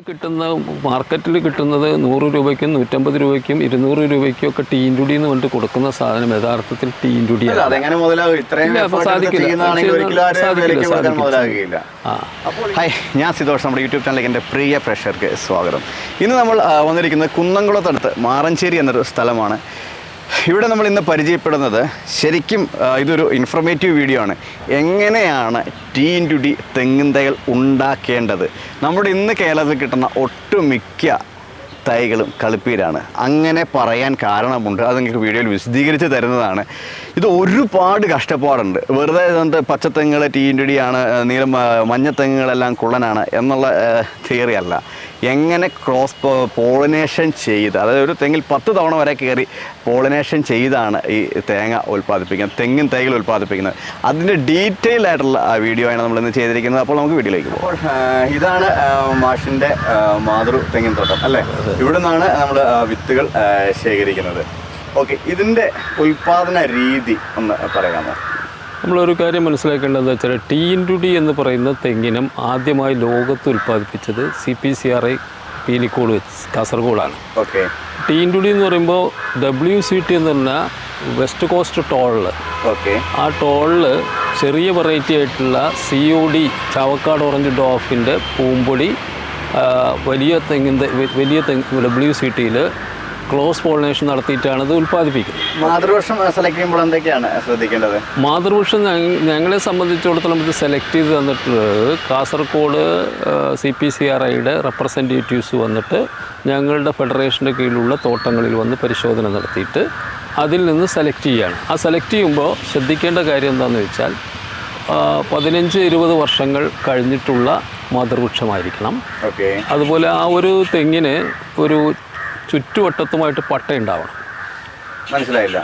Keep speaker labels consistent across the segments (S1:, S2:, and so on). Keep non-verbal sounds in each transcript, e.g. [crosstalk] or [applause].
S1: കിട്ടുന്ന മാർക്കറ്റിൽ കിട്ടുന്നത് നൂറ് രൂപയ്ക്കും നൂറ്റമ്പത് രൂപയ്ക്കും ഇരുന്നൂറ് രൂപയ്ക്കും ഒക്കെ ടീന്റുടി എന്ന് പറഞ്ഞിട്ട് കൊടുക്കുന്ന സാധനം യഥാർത്ഥത്തിൽ.
S2: മുതലാകുകയില്ല.
S1: ആ.
S3: ഹായ് ഞാൻ സിതോഷ്. നമ്മുടെ യൂട്യൂബ് ചാനലിലേക്ക് എന്റെ പ്രിയ പ്രേക്ഷകർക്ക് സ്വാഗതം. ഇന്ന് നമ്മൾ വന്നിരിക്കുന്നത് കുന്നംകുളത്തടുത്ത് മാറഞ്ചേരി എന്നൊരു സ്ഥലമാണ്. ഇവിടെ നമ്മൾ ഇന്ന് പരിചയപ്പെടുന്നത് ശരിക്കും ഇതൊരു ഇൻഫർമേറ്റീവ് വീഡിയോ ആണ്. എങ്ങനെയാണ് ടീൻ ഇന്റു ഡി തെങ്ങിൻ തൈകൾ ഉണ്ടാക്കേണ്ടത്? നമ്മുടെ ഇന്ന് കേരളത്തിൽ കിട്ടുന്ന ഒട്ടുമിക്ക തൈകളും കളിപ്പീരാണ് അങ്ങനെ പറയാൻ കാരണമുണ്ട്. അത് നിങ്ങൾക്ക് വീഡിയോയിൽ വിശദീകരിച്ച് തരുന്നതാണ്. ഇത് ഒരുപാട് കഷ്ടപ്പാടുണ്ട്. വെറുതെ ഇതുകൊണ്ട് പച്ചത്തെങ്ങുകൾ ടീന്റെടിയാണ് നീളം ആ, മഞ്ഞത്തെങ്ങുകളെല്ലാം കുള്ളനാണ് എന്നുള്ള തിയറി അല്ല. എങ്ങനെ ക്രോസ് പോളിനേഷൻ ചെയ്ത് അതായത് ഒരു തെങ്ങിൽ പത്ത് തവണ വരെ കയറി പോളിനേഷൻ ചെയ്താണ് ഈ തേങ്ങ ഉൽപ്പാദിപ്പിക്കുന്നത് തെങ്ങിൻ തൈകൾ ഉൽപ്പാദിപ്പിക്കുന്നത്. അതിന്റെ ഡീറ്റെയിൽ ആയിട്ടുള്ള ആ വീഡിയോ ആണ് നമ്മൾ ഇന്ന് ചെയ്തിരിക്കുന്നത്. അപ്പോൾ നമുക്ക് വീഡിയോയിലേക്ക് പോകാം.
S2: ഇതാണ് മാഷിന്റെ മാതൃ തെങ്ങിൻ തോട്ടം അല്ലേ? ഇവിടെ നിന്നാണ് നമ്മൾ വിത്തുകൾ ശേഖരിക്കുന്നത്. ഓക്കെ ഇതിന്റെ ഉൽപാദന രീതി ഒന്ന് പറയാമോ?
S1: നമ്മളൊരു കാര്യം മനസ്സിലാക്കേണ്ടത് വെച്ചാൽ ടി ഇന്റു ഡി എന്ന് പറയുന്ന തെങ്ങിനം ആദ്യമായി ലോകത്ത് ഉൽപ്പാദിപ്പിച്ചത് C P C R I Pilicode കാസർഗോഡാണ്.
S2: Okay.
S1: T into D എന്ന് പറയുമ്പോൾ ഡബ്ല്യു സി ടി എന്ന് പറഞ്ഞാൽ വെസ്റ്റ് കോസ്റ്റ് ടോളിൽ
S2: ഓക്കെ.
S1: ആ ടോളിൽ ചെറിയ വെറൈറ്റി ആയിട്ടുള്ള C O D Chavakkad orange ഡോഫിന്റെ പൂമ്പൊടി വലിയ തെങ്ങിന്റെ വലിയ തെങ്ങ് ഡബ്ല്യു സി ടിയിൽ ക്ലോസ് പോളിനേഷൻ നടത്തിയിട്ടാണ് ഇത് ഉൽപ്പാദിപ്പിക്കുന്നത്.
S2: മാതൃവർഷം സെലക്ട് ചെയ്യുമ്പോൾ എന്തൊക്കെയാണ് ശ്രദ്ധിക്കേണ്ടത്?
S1: മാതൃവൃക്ഷം ഞങ്ങളെ സംബന്ധിച്ചിടത്തോളം ഇത് സെലക്ട് ചെയ്ത് തന്നിട്ടുള്ളത് Kasaragod C P C R ഐയുടെ റെപ്രസെന്റേറ്റീവ്സ് വന്നിട്ട് ഞങ്ങളുടെ ഫെഡറേഷന്റെ കീഴിലുള്ള തോട്ടങ്ങളിൽ വന്ന് പരിശോധന നടത്തിയിട്ട് അതിൽ നിന്ന് സെലക്ട് ചെയ്യുകയാണ് ആ സെലക്ട് ചെയ്യുമ്പോൾ ശ്രദ്ധിക്കേണ്ട കാര്യം എന്താണെന്ന് വെച്ചാൽ പതിനഞ്ച് ഇരുപത് വർഷങ്ങൾ കഴിഞ്ഞിട്ടുള്ള മാതൃവൃക്ഷമായിരിക്കണം
S2: ഓക്കെ.
S1: അതുപോലെ ആ ഒരു തെങ്ങിന് ഒരു ചുറ്റുവട്ടത്തുമായിട്ട് പട്ട ഉണ്ടാവണം
S2: മനസ്സിലായില്ല.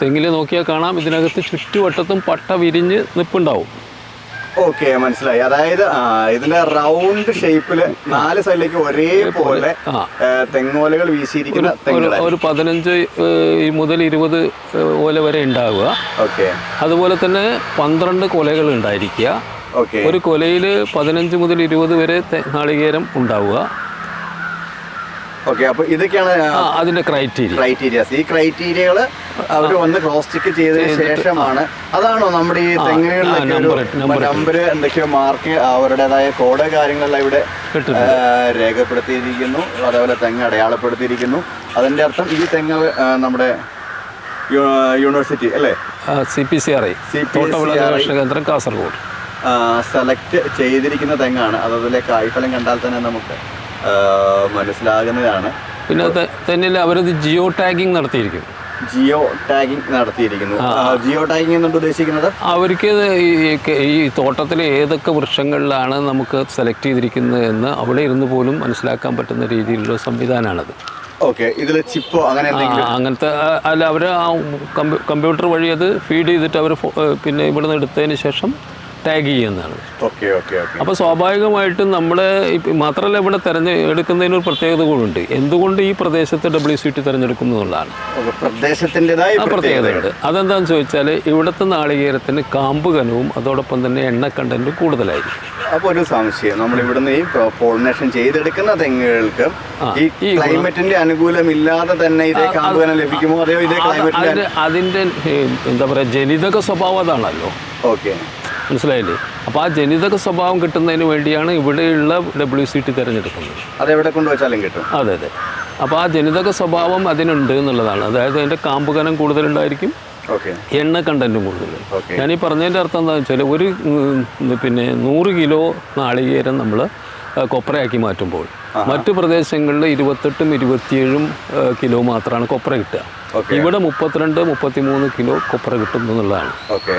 S1: തെങ്ങിൽ നോക്കിയാൽ കാണാം. ഇതിനകത്ത് ചുറ്റുവട്ടത്തും പട്ട വിരിഞ്ഞ് നിപ്പുണ്ടാവും.
S2: ഓക്കെ മനസ്സിലായി. അതായത് ഇതിന്റെ റൗണ്ട് ഷേപ്പിൽ നാല് സൈഡിലേക്ക് ഒരേപോലെ. തെങ്ങോലകൾ വീശിയിരിക്കുന്ന
S1: ഒരു പതിനഞ്ച് മുതൽ ഇരുപത് ഓല വരെ ഉണ്ടാവുക.
S2: ഓക്കെ.
S1: അതുപോലെ തന്നെ പന്ത്രണ്ട് കൊലകൾ ഉണ്ടായിരിക്കുക.
S2: ഓക്കെ.
S1: ഒരു കൊലയിൽ പതിനഞ്ച് മുതൽ ഇരുപത് വരെ നാളികേരം ഉണ്ടാവുക.
S2: ഓക്കെ അപ്പൊ ഇതൊക്കെയാണ്
S1: അതിന്റെ ക്രൈറ്റീരിയ
S2: ക്രൈറ്റീരിയസ് ഈ ക്രൈറ്റീരിയകൾ അവർ വന്ന് ക്രോസ് ചെക്ക് ചെയ്തതിന് ശേഷമാണ്. അതാണോ നമ്മുടെ ഈ തെങ്ങുകളിലൊക്കെ ഒരു. നമ്പർ എന്തൊക്കെയോ മാർക്ക് അവരുടേതായ കോഡ് കാര്യങ്ങളെല്ലാം ഇവിടെ രേഖപ്പെടുത്തിയിരിക്കുന്നു. അതേപോലെ തെങ്ങ് അടയാളപ്പെടുത്തിയിരിക്കുന്നു. അതിന്റെ അർത്ഥം ഈ തെങ്ങ് നമ്മുടെ യൂണിവേഴ്സിറ്റി അല്ലേ?
S1: C P C R I
S2: CPCRI.
S1: തോട്ടവിള ഗവേഷണ കേന്ദ്രം കാസർഗോഡ്.
S2: സെലക്ട് ചെയ്തിരിക്കുന്ന തെങ്ങാണ്. അത് അതിലെ കായ്ഫലം കണ്ടാൽ തന്നെ നമുക്ക് മനസ്സിലാകുന്നതാണ്.
S1: പിന്നെ തന്നെ അവരത് ജിയോ ടാഗിങ് നടത്തിയിരിക്കും
S2: ജിയോ ടാഗിംഗ് നടത്തിയിരിക്കുന്നു. ജിയോ ടാഗിംഗ് എന്നുണ്ട് ഉദ്ദേശിക്കുന്നത്?
S1: അവർക്ക് ഈ തോട്ടത്തിലെ ഏതൊക്കെ വൃക്ഷങ്ങളിലാണ് നമുക്ക് സെലക്ട് ചെയ്തിരിക്കുന്നത് എന്ന് അവിടെ ഇരുന്ന് പോലും മനസ്സിലാക്കാൻ പറ്റുന്ന രീതിയിലുള്ള സംവിധാനമാണത്.
S2: ഓക്കെ ഇതിൽ ചിപ്പോ അങ്ങനെ
S1: അങ്ങനത്തെ അല്ല അവർ ആ കമ്പ്യൂട്ടർ വഴി അത് ഫീഡ് ചെയ്തിട്ട് അവർ പിന്നെ ഇവിടെ നിന്ന് എടുത്തതിന് ശേഷം ടാഗ് ചെയ്യുന്നതാണ്.
S2: ഓക്കെ ഓക്കെ
S1: അപ്പോൾ സ്വാഭാവികമായിട്ടും ഇപ്പ- മാത്രമല്ല ഇവിടെ തെരഞ്ഞെടുക്കുന്നതിന് ഒരു പ്രത്യേകത കൂടിയുണ്ട്. എന്തുകൊണ്ട് ഈ പ്രദേശത്തെ ഡബ്ല്യു സി ടി തിരഞ്ഞെടുക്കുന്നു എന്നുള്ളതാണ്. പ്രദേശത്തിന്റെതായ പ്രത്യേകതയുണ്ട്. അതെന്താണെന്ന് ചോദിച്ചാൽ ഇവിടുത്തെ നാളികേരത്തിന് കാമ്പ് കനവും അതോടൊപ്പം തന്നെ എണ്ണ കണ്ടന്റ് കൂടുതലായിരിക്കും.
S2: അപ്പോൾ ഒരു സംശയം. നമ്മൾ ഇവിടുന്ന് ഈ പോളിനേഷൻ ചെയ്തെടുക്കുന്ന തെങ്ങുകൾക്ക് ഈ ക്ലൈമറ്റിന്റെ അനുകൂലമില്ലാതെ തന്നെ ഇതേ കാമ്പുകന ലഭിക്കുമോ? അതെയോ ഇതേ ക്ലൈമറ്റിന്റെ
S1: അതിന്റെ എന്താ പറയുക ജനിതക സ്വഭാവം അതാണല്ലോ.
S2: ഓക്കെ
S1: മനസ്സിലായില്ലേ? അപ്പോൾ ആ ജനിതക സ്വഭാവം കിട്ടുന്നതിന് വേണ്ടിയാണ് ഇവിടെയുള്ള ഡബ്ല്യു സി ടി തിരഞ്ഞെടുക്കുന്നത്.
S2: അതെവിടെ കൊണ്ടുവച്ചാലും കിട്ടും.
S1: അതെ അതെ. അപ്പോൾ ആ ജനിതക സ്വഭാവം അതിനുണ്ട് എന്നുള്ളതാണ്. അതായത് അതിന്റെ കാമ്പുകനം കൂടുതലുണ്ടായിരിക്കും. എണ്ണ കണ്ടന്റും കൂടുതൽ ഞാൻ ഈ പറഞ്ഞതിന്റെ അർത്ഥം എന്താണെന്ന് വെച്ചാൽ ഒരു പിന്നെ നൂറ് കിലോ നാളികേരം നമ്മൾ കൊപ്രയാക്കി മാറ്റുമ്പോൾ മറ്റു പ്രദേശങ്ങളിൽ ഇരുപത്തെട്ടും ഇരുപത്തിയേഴും കിലോ മാത്രമാണ് കൊപ്ര കിട്ടുക. ഇവിടെ മുപ്പത്തിരണ്ട് മുപ്പത്തിമൂന്ന് കിലോ കൊപ്ര കിട്ടുന്നു എന്നുള്ളതാണ്.
S2: ഓക്കെ.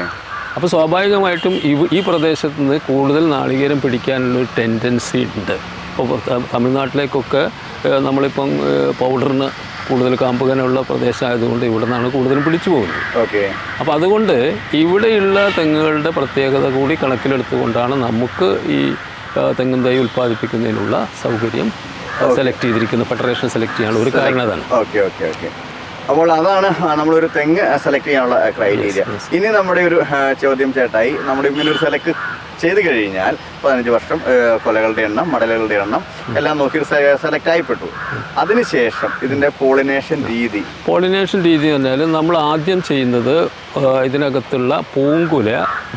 S1: അപ്പോൾ സ്വാഭാവികമായിട്ടും ഇവ ഈ പ്രദേശത്ത് നിന്ന് കൂടുതൽ നാളികേരം പിടിക്കാനുള്ളൊരു ടെൻഡൻസി ഉണ്ട്. ഇപ്പോൾ തമിഴ്നാട്ടിലേക്കൊക്കെ നമ്മളിപ്പം പൗഡറിന് കൂടുതൽ കാമ്പുകനുള്ള പ്രദേശമായതുകൊണ്ട് ഇവിടെ നിന്നാണ് കൂടുതലും പിടിച്ചു പോകുന്നത്.
S2: ഓക്കെ.
S1: അപ്പോൾ അതുകൊണ്ട് ഇവിടെയുള്ള തെങ്ങുകളുടെ പ്രത്യേകത കൂടി കണക്കിലെടുത്തുകൊണ്ടാണ് നമുക്ക് ഈ തെങ്ങും തൈ ഉൽപ്പാദിപ്പിക്കുന്നതിനുള്ള സൗകര്യം സെലക്ട് ചെയ്തിരിക്കുന്ന ഫെഡറേഷൻ സെലക്ട് ചെയ്യാനുള്ള ഒരു കാരണം അതാണ്.
S2: Okay okay okay. അപ്പോൾ അതാണ് നമ്മളൊരു തെങ്ങ് സെലക്ട് ചെയ്യാനുള്ള ക്രൈറ്റീരിയ ഇനി നമ്മുടെ ഒരു ചോദ്യം ചേട്ടായി നമ്മുടെ ഇങ്ങനെ ഒരു സെലക്ട് ചെയ്ത് കഴിഞ്ഞാൽ പതിനഞ്ച് വർഷം കൊലകളുടെ എണ്ണം മടലുകളുടെ എണ്ണം എല്ലാം നോക്കി സെലക്ട് ആയിപ്പെട്ടു. അതിനുശേഷം ഇതിന്റെ പോളിനേഷൻ രീതി.
S1: പോളിനേഷൻ രീതി പറഞ്ഞാൽ നമ്മൾ ആദ്യം ചെയ്യുന്നത് ഇതിനകത്തുള്ള പൂങ്കുല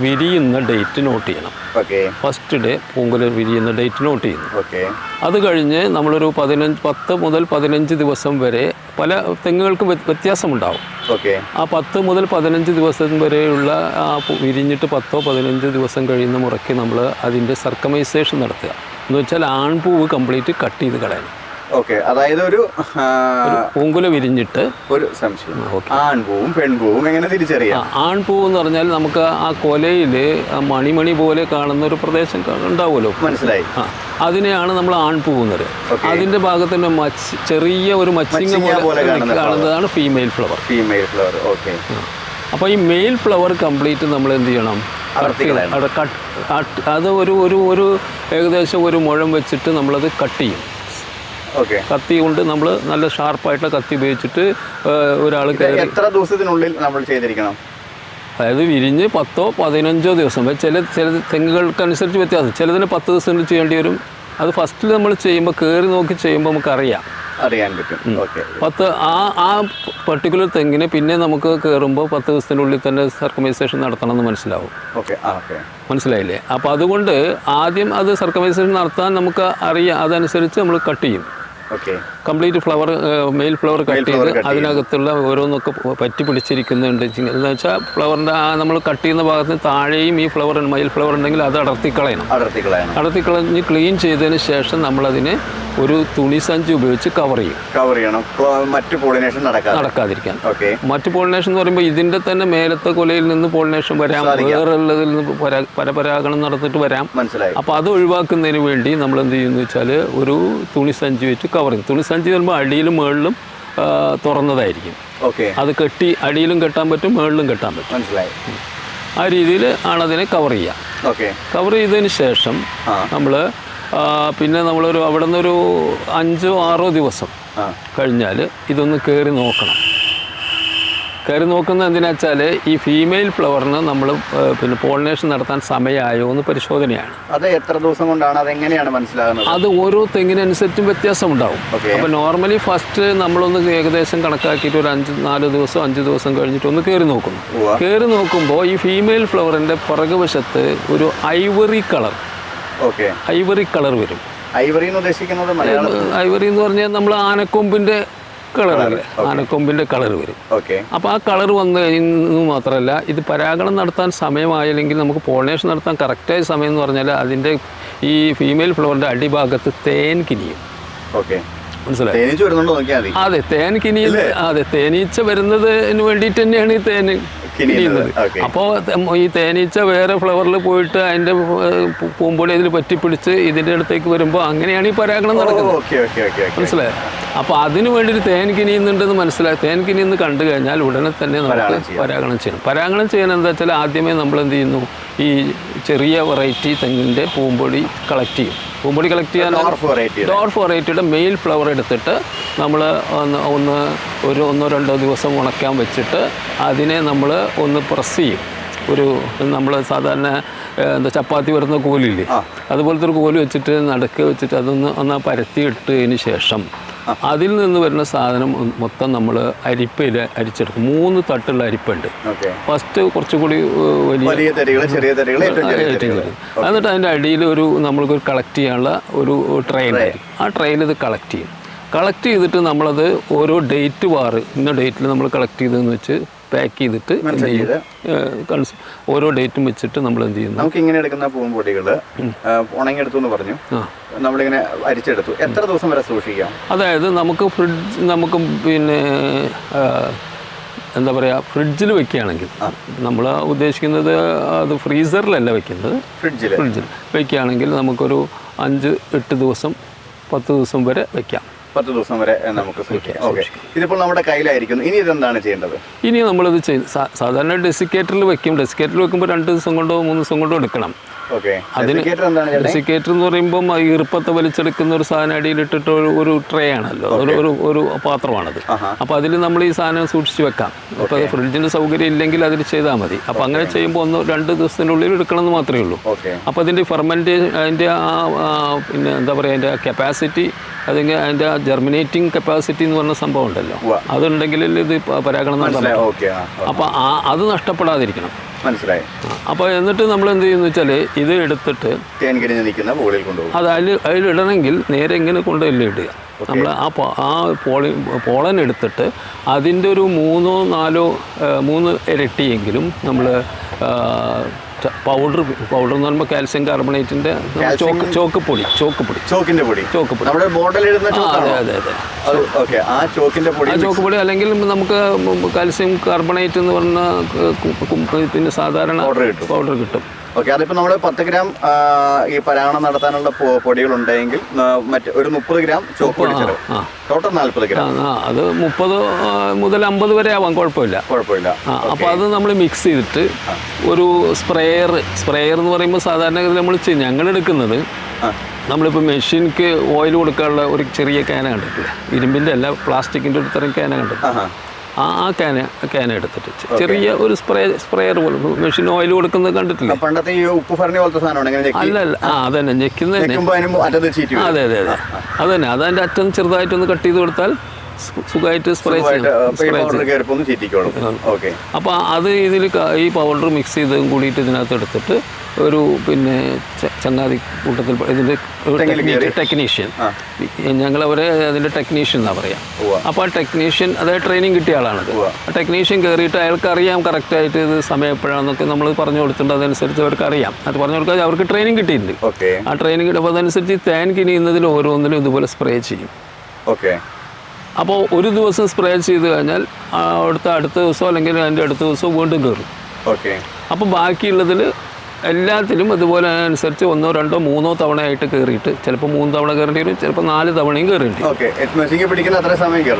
S1: വിരിയുന്ന ഡേറ്റ് നോട്ട് ചെയ്യണം. ഫസ്റ്റ് ഡേ പൂങ്കുല വിരിയുന്ന ഡേറ്റ് നോട്ട് ചെയ്യുന്നു.
S2: ഓക്കെ
S1: അത് കഴിഞ്ഞ് നമ്മളൊരു പതിനഞ്ച് പത്ത് മുതൽ പതിനഞ്ച് ദിവസം വരെ പല തെങ്ങുകൾക്ക് വ്യ- വ്യത്യാസമുണ്ടാവും.
S2: ഓക്കെ
S1: ആ പത്ത് മുതൽ പതിനഞ്ച് ദിവസം വരെയുള്ള ആ വിരിഞ്ഞിട്ട് പത്തോ പതിനഞ്ച് ദിവസം കഴിയുന്ന മുറയ്ക്ക് നമ്മൾ അതിന്റെ സർക്കമൈസേഷൻ നടത്തുക. എന്ന് വെച്ചാൽ ആൺപൂവ് കംപ്ലീറ്റ് കട്ട് ചെയ്ത് കളയണം
S2: ഓക്കെ അതായത് ഒരു
S1: പൂങ്കുല വിരിഞ്ഞിട്ട്
S2: ഒരു സംശയം. ആൺപൂവും പെൺപൂവും എങ്ങനെ തിരിച്ചറിയാം?
S1: ആൺപൂ എന്ന് പറഞ്ഞാൽ നമുക്ക് ആ കൊലയിൽ മണിമണി പോലെ കാണുന്ന ഒരു പ്രദേശം ഉണ്ടാവുമല്ലോ.
S2: മനസ്സിലായി.
S1: അതിനെയാണ് നമ്മൾ ആൺപൂ എന്ന് പറയുക അതിന്റെ ഭാഗത്തിന്റെ മച്ച് ചെറിയ ഒരു മച്ചിങ്ങ
S2: പോലെ
S1: പോലെ
S2: കാണുന്ന
S1: കാണുന്നതാണ് female flower
S2: female flower okay.
S1: അപ്പോൾ ഈ മെയിൽ ഫ്ലവർ കംപ്ലീറ്റ് നമ്മൾ എന്ത് ചെയ്യണം? അത് ഒരു ഒരു ഒരു ഏകദേശം ഒരു മുഴം വെച്ചിട്ട് നമ്മളത് കട്ട് ചെയ്യും. കത്തി കൊണ്ട് നമ്മൾ നല്ല ഷാർപ്പായിട്ടുള്ള കത്തി ഉപയോഗിച്ചിട്ട് ഒരാൾ
S2: എത്ര ദിവസത്തിനുള്ളിൽ നമ്മൾ ചെയ്തിരിക്കണം?
S1: അതായത് വിരിഞ്ഞ് പത്തോ പതിനഞ്ചോ ദിവസം. ചില ചില തെങ്ങുകൾക്കനുസരിച്ച് വ്യത്യാസം. ചിലതിന് പത്ത് ദിവസം ചെയ്യേണ്ടി വരും. അത് ഫസ്റ്റിൽ നമ്മൾ ചെയ്യുമ്പോൾ കയറി നോക്കി ചെയ്യുമ്പോൾ നമുക്കറിയാം.
S2: അറിയാൻ പറ്റും. ഓക്കെ.
S1: പത്ത് ആ ആ പെർട്ടിക്കുലർ തെങ്ങിന് പിന്നെ നമുക്ക് കയറുമ്പോൾ പത്ത് ദിവസത്തിനുള്ളിൽ തന്നെ സർക്കമൈസേഷൻ
S2: നടത്തണം എന്ന് മനസ്സിലാവും
S1: മനസ്സിലായില്ലേ? അപ്പോൾ അതുകൊണ്ട് ആദ്യം അത് സർക്കമൈസേഷൻ നടത്താൻ നമുക്ക് അറിയാം. അതനുസരിച്ച് നമ്മൾ കട്ട് ചെയ്യും.
S2: Okay
S1: complete flower male flower cut ചെയ്ത് അതിനകത്തുള്ള ഓരോന്നൊക്കെ പറ്റി പിടിച്ചിരിക്കുന്നുണ്ട്. എന്ന് വെച്ചാൽ ഫ്ലവറിന്റെ ആ നമ്മൾ കട്ട് ചെയ്യുന്ന ഭാഗത്തിന് താഴെയും ഈ ഫ്ലവർ ഉണ്ട് മെയിൽ ഫ്ലവർ ഉണ്ടെങ്കിൽ അത് അടർത്തി കളയണം.
S2: അടർത്തി
S1: കളഞ്ഞ് ക്ലീൻ ചെയ്തതിന് ശേഷം നമ്മളതിനെ ഒരു തുണി സഞ്ചി ഉപയോഗിച്ച് കവർ ചെയ്യും.
S2: കവർ ചെയ്യണം. മറ്റ് പോളിനേഷൻ നടക്കാതെ.
S1: നടക്കാതിരിക്കാൻ.
S2: ഓക്കെ.
S1: മറ്റ് പോളിനേഷൻ എന്ന് പറയുമ്പോൾ ഇതിന്റെ തന്നെ മേലത്തെ കൊലയിൽ നിന്ന് പോളിനേഷൻ വരാം. വേറെ ഉള്ളതിൽ നിന്ന് പരാ- പരപരാഗണം നടന്നിട്ട് വരാം.
S2: മനസ്സിലായി.
S1: അപ്പോൾ അത് ഒഴിവാക്കുന്നതിന് വേണ്ടി നമ്മൾ എന്ത് ചെയ്യുന്നു വെച്ചാൽ ഒരു തുണി സഞ്ചി വെച്ച് കവർ ചെയ്യും. തുണി സഞ്ചി വരുമ്പോൾ അടിയിലും മുകളിലും തുറന്നതായിരിക്കും.
S2: ഓക്കെ.
S1: അത് കെട്ടി അടിയിലും കെട്ടാൻ പറ്റും മുകളിലും കെട്ടാൻ പറ്റും.
S2: മനസ്സിലായി.
S1: ആ രീതിയിൽ ആണ് അതിനെ കവർ ചെയ്യുക
S2: ഓക്കെ.
S1: കവർ ചെയ്തതിന് ശേഷം നമ്മൾ പിന്നെ നമ്മളൊരു അവിടെ നിന്നൊരു അഞ്ചോ ആറോ ദിവസം കഴിഞ്ഞാൽ ഇതൊന്ന് കയറി നോക്കണം. കയറി നോക്കുന്നത് എന്തിനാ വെച്ചാൽ ഈ ഫീമെയിൽ ഫ്ലവറിന് നമ്മൾ പിന്നെ പോളിനേഷൻ നടത്താൻ സമയമായോ എന്ന് പരിശോധനയാണ്.
S2: അത് എത്ര ദിവസം കൊണ്ടാണ്? അത് എങ്ങനെയാണ് മനസ്സിലാകുന്നത്?
S1: അത് ഓരോ തെങ്ങിനനുസരിച്ചും വ്യത്യാസം ഉണ്ടാവും അപ്പോൾ നോർമലി ഫസ്റ്റ് നമ്മളൊന്ന് ഏകദേശം കണക്കാക്കിയിട്ട് ഒരു അഞ്ച് നാല് ദിവസം അഞ്ച് ദിവസം കഴിഞ്ഞിട്ട് ഒന്ന് കയറി നോക്കുന്നു. കയറി നോക്കുമ്പോൾ ഈ ഫീമെയിൽ ഫ്ലവറിന്റെ പുറകുവശത്ത് ഒരു ivory colour
S2: okay.
S1: Ivory colour വരും.
S2: ഐവറി എന്ന് ഉദ്ദേശിക്കുന്നത്
S1: ഐവറി എന്ന് പറഞ്ഞാൽ നമ്മൾ ആനക്കൊമ്പിന്റെ കളറല്ലേ ആനക്കൊമ്പിന്റെ കളർ വരും.
S2: ഓക്കെ
S1: അപ്പോൾ ആ കളർ വന്നു കഴിഞ്ഞു മാത്രമല്ല ഇത് പരാഗണം നടത്താൻ സമയമായില്ലെങ്കിൽ നമുക്ക് പോളിനേഷൻ നടത്താൻ കറക്റ്റായ സമയം എന്ന് പറഞ്ഞാൽ അതിന്റെ ഈ ഫീമെയിൽ ഫ്ലവറിന്റെ അടിഭാഗത്ത് തേൻ കിനിയും.
S2: ഓക്കെ
S1: മനസ്സിലായി? അതെ തേൻ കിനിയിൽ അതെ തേനീച്ച വരുന്നതിന് വേണ്ടിയിട്ട് തന്നെയാണ് ഈ തേൻ.
S2: കിനിയുന്നത്.
S1: അപ്പോൾ ഈ തേനീച്ച വേറെ ഫ്ലവറിൽ പോയിട്ട് അതിന്റെ പൂമ്പൊടി അതിൽ പറ്റിപ്പിടിച്ച് ഇതിന്റെ അടുത്തേക്ക് വരുമ്പോൾ അങ്ങനെയാണ് ഈ പരാഗണം നടക്കുന്നത്.
S2: ഓക്കെ ഓക്കെ
S1: മനസ്സിലായോ? അപ്പോൾ അതിന് വേണ്ടിയിട്ട് തേൻ കിനിയുന്നുണ്ടെന്ന് മനസ്സിലായി. തേൻ കിനിയെന്ന് കണ്ടു കഴിഞ്ഞാൽ ഉടനെ തന്നെ നമുക്ക് പരാഗണം ചെയ്യണം. പരാഗണം ചെയ്യാൻ എന്താ വെച്ചാൽ ആദ്യമേ നമ്മൾ എന്ത് ചെയ്യുന്നു? ഈ ചെറിയ വെറൈറ്റി തെങ്ങിന്റെ പൂമ്പൊടി കളക്ട് ചെയ്യും. പൂമ്പൊടി കളക്ട് ചെയ്യാൻ
S2: ഡോർഫ് വെറൈറ്റി
S1: ഡോർഫ് വെറൈറ്റിയുടെ മെയിൽ ഫ്ലവർ എടുത്തിട്ട് നമ്മൾ ഒന്ന് ഒരു ഒന്നോ രണ്ടോ ദിവസം ഉണക്കാൻ വെച്ചിട്ട് അതിനെ നമ്മൾ ഒന്ന് പ്രസ് ചെയ്യും. ഒരു നമ്മൾ സാധാരണ എന്താ ചപ്പാത്തി വരുന്ന കോലില്ലേ. അതുപോലത്തെ ഒരു കോൽ വെച്ചിട്ട് നടുക്ക് വെച്ചിട്ട് അതൊന്ന് ഒന്ന് പരത്തി ഇട്ടതിന് ശേഷം അതിൽ നിന്ന് വരുന്ന സാധനം മൊത്തം നമ്മൾ അരിപ്പയിൽ അരിച്ചെടുക്കും. മൂന്ന് തട്ടുള്ള അരിപ്പുണ്ട്. ഫസ്റ്റ് കുറച്ചുകൂടി വലിയ. എന്നിട്ട് അതിന്റെ അടിയിൽ ഒരു നമ്മൾക്ക് കളക്ട് ചെയ്യാനുള്ള ഒരു ട്രെയിൻ ആ ട്രെയിൻ ഇത് കളക്ട് ചെയ്യും. കളക്ട് ചെയ്തിട്ട് നമ്മളത് ഓരോ ഡേറ്റ് വാറ് ഇന്ന ഡേറ്റിൽ നമ്മൾ കളക്ട് ചെയ്തതെന്ന് വെച്ച് പാക്ക് ചെയ്തിട്ട് ഓരോ ഡേറ്റും വെച്ചിട്ട് നമ്മൾ എന്ത് ചെയ്യുന്നു?
S2: നമുക്ക് ഇങ്ങനെ എടുക്കുന്ന പൂമ്പൊടികൾ ഉണങ്ങിയെടുത്തു എന്ന് പറഞ്ഞു. നമ്മളിങ്ങനെ അരിച്ചെടുത്തു. എത്ര ദിവസം വരെ സൂക്ഷിക്കാം?
S1: അതായത് നമുക്ക് ഫ്രിഡ്ജ് നമുക്ക് പിന്നെ എന്താ പറയുക ഫ്രിഡ്ജിൽ വെക്കുകയാണെങ്കിൽ നമ്മൾ ഉദ്ദേശിക്കുന്നത് അത് ഫ്രീസറിലല്ല വെക്കുന്നത്.
S2: ഫ്രിഡ്ജിൽ
S1: ഫ്രിഡ്ജിൽ വെക്കുകയാണെങ്കിൽ നമുക്കൊരു അഞ്ച് എട്ട് ദിവസം പത്ത് ദിവസം വരെ വെക്കാം.
S2: പത്ത് ദിവസം വരെ നമുക്ക് സൂക്ഷിക്കാം ഓക്കെ ഇതിപ്പോൾ നമ്മുടെ കയ്യിലായിരിക്കുന്നു. ഇനി ഇതെന്താണ് ചെയ്യേണ്ടത്?
S1: ഇനി നമ്മളിത് ചെയ്ത് സാധാരണ ഡെസിക്കേറ്ററിൽ വെക്കും. ഡെസിക്കേറ്ററിൽ വെക്കുമ്പോൾ രണ്ട് ദിവസം കൊണ്ടോ മൂന്ന് ദിവസം കൊണ്ടോ എടുക്കണം. അതിന്
S2: ഡെസിക്കേറ്റർ
S1: എന്ന് പറയുമ്പോൾ ഈർപ്പത്തെ വലിച്ചെടുക്കുന്ന ഒരു സാധനം അടിയിലിട്ടിട്ട് ഒരു ഒരു ട്രേ ആണല്ലോ. ഒരു ഒരു ഒരു പാത്രമാണത്.
S2: അപ്പൊ
S1: അപ്പോൾ അതിൽ നമ്മൾ ഈ സാധനം സൂക്ഷിച്ച് വെക്കാം. അപ്പോൾ അത് ഫ്രിഡ്ജിന്റെ സൗകര്യം ഇല്ലെങ്കിൽ അതിൽ ചെയ്താൽ മതി. അപ്പോൾ അങ്ങനെ ചെയ്യുമ്പോൾ ഒന്ന് രണ്ട് ദിവസത്തിനുള്ളിൽ എടുക്കണമെന്ന് മാത്രമേ ഉള്ളൂ.
S2: അപ്പൊ
S1: അപ്പോൾ അതിന്റെ അതിന്റെ അതിന്റെ ആ ആ, പിന്നെ എന്താ പറയുക അതിന്റെ കപ്പാസിറ്റി അല്ലെങ്കിൽ അതിന്റെ ആ ജെർമിനേറ്റിംഗ് കപ്പാസിറ്റി എന്ന് പറഞ്ഞ സംഭവം ഉണ്ടല്ലോ. അതുണ്ടെങ്കിൽ ഇത് പരാഗണം അപ്പോൾ ആ അത് നഷ്ടപ്പെടാതിരിക്കണം.
S2: മനസ്സിലായി.
S1: അപ്പോൾ എന്നിട്ട് നമ്മൾ എന്ത് ചെയ്യുന്നു വെച്ചാൽ ഇത് എടുത്തിട്ട്
S2: നിൽക്കുന്ന കൊണ്ടുപോകും.
S1: അത് അതിൽ അതിലിടണമെങ്കിൽ നേരെ ഇങ്ങനെ കൊണ്ടുവല്ലേ ഇടുക. നമ്മൾ ആ ആ പോളി പോളൻ എടുത്തിട്ട് അതിന്റെ ഒരു മൂന്നോ നാലോ മൂന്ന് ഇരട്ടിയെങ്കിലും നമ്മൾ പൗഡർ പൗഡർ എന്ന് പറയുമ്പോൾ കാൽസ്യം കാർബണേറ്റിന്റെ ചോക്ക് ചോക്ക് പൊടി ചോക്ക് പൊടി.
S2: ചോക്കിന്റെ പൊടി.
S1: ചോക്ക് പൊടി.
S2: നമ്മുടെ ബോട്ടിൽ ഇടുന്ന
S1: അതെ അതെ അതെ.
S2: ഓക്കെ ആ ചോക്കിന്റെ പൊടി
S1: ആ ചോക്ക് പൊടി അല്ലെങ്കിൽ നമുക്ക് കാൽസ്യം കാർബണേറ്റ് എന്ന് പറഞ്ഞ പിന്നെ സാധാരണ. പൗഡർ കിട്ടും.
S2: ഓക്കെ അതിപ്പോൾ നമ്മൾ പത്ത് ഗ്രാം ഈ പരാഗണം നടത്താനുള്ള പൊടികൾ ഉണ്ടെങ്കിൽ മറ്റേ ഒരു മുപ്പത് ഗ്രാം ചെലവ് ടോട്ടൽ നാല്പത് ഗ്രാം.
S1: അത് മുപ്പത് മുതൽ അമ്പത് വരെ ആവാം കുഴപ്പമില്ല.
S2: കുഴപ്പമില്ല.
S1: അപ്പോൾ അത് നമ്മൾ മിക്സ് ചെയ്തിട്ട് ഒരു സ്പ്രേയർ സ്പ്രേയർ എന്ന് പറയുമ്പോൾ സാധാരണ നമ്മൾ ഞങ്ങൾ എടുക്കുന്നത്. നമ്മളിപ്പോൾ മെഷീനിക്ക് ഓയിൽ കൊടുക്കാനുള്ള ഒരു ചെറിയ ക്യാന കണ്ടിട്ടില്ല ഇരുമ്പിന്റെ അല്ല പ്ലാസ്റ്റിക്കിന്റെ ഒരു തരം ക്യാന കണ്ടിട്ടില്ല ആ ആ ക്യാന ക്യാന എടുത്തിട്ട് ചെറിയ ഒരു സ്പ്രേ സ്പ്രേയർ പോലെ. മെഷീൻ ഓയിൽ കൊടുക്കുന്നത് കണ്ടിട്ടില്ല?
S2: പണ്ടത്തെ ഈ ഉപ്പ് പറഞ്ഞ പോലത്തെ സാധനമാണ്
S1: അല്ല അല്ല ആ അതന്നെ. ഞെക്കുന്ന അതെ അതെ അതെ. അതന്നെ. അതതിന്റെ അറ്റം ചെറുതായിട്ടൊന്ന് കട്ട് ചെയ്ത് കൊടുത്താൽ സുഖമായിട്ട് സ്പ്രേ ചെയ്യാം. അപ്പോൾ അത് ഇതിൽ ഈ പൗഡർ മിക്സ് ചെയ്തും കൂടിയിട്ട് ഇതിനകത്ത് എടുത്തിട്ട് ഒരു പിന്നെ ചങ്ങാതി കൂട്ടത്തിൽ
S2: ഇതിന്റെ
S1: ടെക്നീഷ്യൻ. ഞങ്ങൾ അവരെ അതിന്റെ ടെക്നീഷ്യൻ എന്നാ പറയാം. അപ്പോൾ ആ ടെക്നീഷ്യൻ അതായത് ട്രെയിനിങ് കിട്ടിയ ആളാണത്. ആ ടെക്നീഷ്യൻ കയറിയിട്ട് അയാൾക്ക് അറിയാം കറക്റ്റായിട്ട് ഇത് സമയം എപ്പോഴാണെന്നൊക്കെ നമ്മൾ പറഞ്ഞു കൊടുത്തിട്ടുണ്ട്. അതനുസരിച്ച് അവർക്ക് അറിയാം അത് പറഞ്ഞു കൊടുക്കുക അവർക്ക് ട്രെയിനിങ് കിട്ടിയിട്ടുണ്ട്. ആ ട്രെയിനിങ് കിട്ടുമ്പോൾ അതനുസരിച്ച് തേൻ കിനിയുന്നതിൽ ഓരോന്നിലും ഇതുപോലെ സ്പ്രേ ചെയ്യും.
S2: ഓക്കെ.
S1: അപ്പോൾ ഒരു ദിവസം സ്പ്രേ ചെയ്ത് കഴിഞ്ഞാൽ അവിടുത്തെ അടുത്ത അടുത്ത ദിവസം അല്ലെങ്കിൽ അതിന്റെ അടുത്ത ദിവസം വീണ്ടും കയറും
S2: ഓക്കെ.
S1: അപ്പോൾ ബാക്കിയുള്ളതിൽ എല്ലാത്തിലും അതുപോലെ അനുസരിച്ച് ഒന്നോ രണ്ടോ മൂന്നോ തവണയായിട്ട് കയറിയിട്ട് ചിലപ്പോൾ മൂന്ന് തവണ കയറേണ്ടി വരും ചിലപ്പോൾ നാല് തവണയും കയറേണ്ടി വരും.